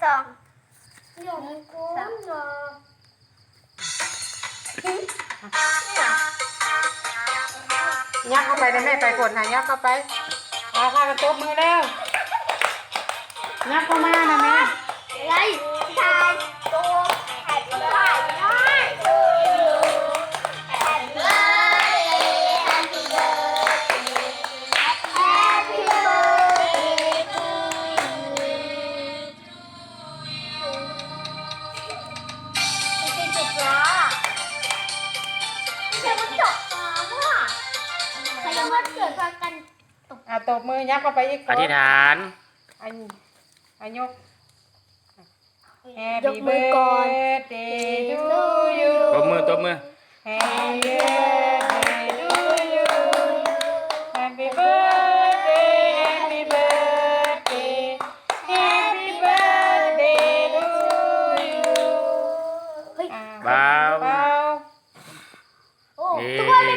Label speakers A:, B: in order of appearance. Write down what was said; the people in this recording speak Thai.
A: หนึ่งสองหนึ่งสามสอง
B: ยักเข้าไปได้แม่ไปกดหายักเข้าไปเอาพากันตบมือแล้วยักเข้ามานะแม่
A: ยูไม่ใช่จุดล้อไม่ใช่ว่าจบฟ้าว่ะใครจะว่าเกิดพากัน
B: อะตบมือยักเข้าไปอีกค
C: อนธิษฐาน
B: อันอันยก
A: ย
B: Happy
A: กมือก่อน
B: birthday to you
C: ตบมือตบมือ
B: Happy birthday to you Happy birthday Bau.
C: Bau. Oh, Yeay.
B: tuh ada